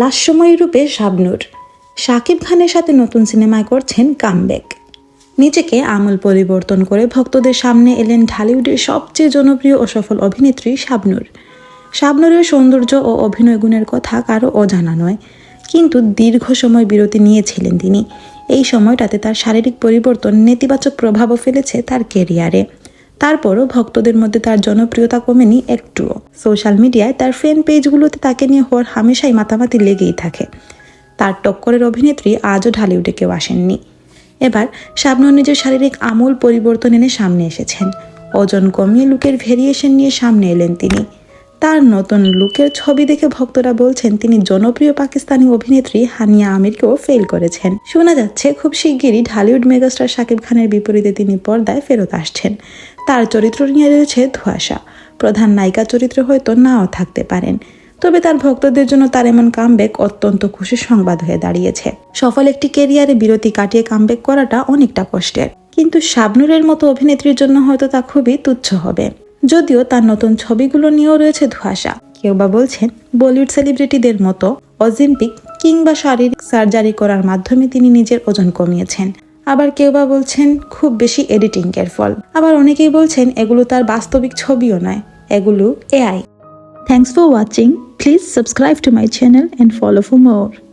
লাস্যময়ী রূপে শাবনূর। শাকিব খানের সাথে নতুন সিনেমায় করছেন কামব্যাক। নিজেকে আমূল পরিবর্তন করে ভক্তদের সামনে এলেন ঢালিউডের সবচেয়ে জনপ্রিয় ও সফল অভিনেত্রী শাবনূর। শাবনুরের সৌন্দর্য ও অভিনয় গুণের কথা কারও অজানা নয়, কিন্তু দীর্ঘ সময় বিরতি নিয়েছিলেন তিনি। এই সময়টাতে তার শারীরিক পরিবর্তন, নেতিবাচক প্রভাবও ফেলেছে তার কেরিয়ারে তারপরও ভক্তদের মধ্যে তার জনপ্রিয়তা কমেনি একটুও। সোশ্যাল মিডিয়ায় তার ফ্যান পেজগুলোতে তাকে নিয়ে হওয়ার হামেশাই মাতামাতি লেগেই থাকে। তার টক্করের অভিনেত্রী আজও ঢালিউডে কেউ আসেননি। এবার শাবনূর নিজের শারীরিক আমূল পরিবর্তন এনে সামনে এসেছেন। ওজন কমিয়ে লুকের ভেরিয়েশন নিয়ে সামনে এলেন তিনি। তার নতুন লুকের ছবি দেখে ভক্তরা বলছেন, তিনি জনপ্রিয় পাকিস্তানি অভিনেত্রী হানিয়া আমিরকেও ফেল করেছেন। শোনা যাচ্ছে, খুব শিগগিরই ঢালিউড মেগাস্টার শাকিব খানের বিপরীতে তিনি পর্দায় ফেরত আসছেন। তার চরিত্র নিয়ে রয়েছে ধোঁয়াশা। প্রধান নায়িকা চরিত্র হয়তো নাও থাকতে পারেন। তবে তার ভক্তদের জন্য তার এমন কামব্যাক অত্যন্ত খুশির সংবাদ হয়ে দাঁড়িয়েছে। সফল একটি কেরিয়ারে বিরতি কাটিয়ে কামব্যাক করাটা অনেকটা কষ্টের। কিন্তু শাবনুরের মতো অভিনেত্রীর জন্য হয়তো তা খুবই তুচ্ছ হবে। যদিও তার নতুন ছবিগুলো নিয়েও রয়েছে ধোঁয়াশা কেউ বা বলছেন, বলিউড সেলিব্রিটিদের মতো অলিম্পিক কিংবা শারীরিক সার্জারি করার মাধ্যমে তিনি নিজের ওজন কমিয়েছেন আবার কেউ বা বলছেন, খুব বেশি এডিটিং এর ফল আবার অনেকেই বলছেন, এগুলো তার বাস্তবিক ছবিও নয়, এগুলো AI Thanks for watching. Please subscribe to my channel and follow for more.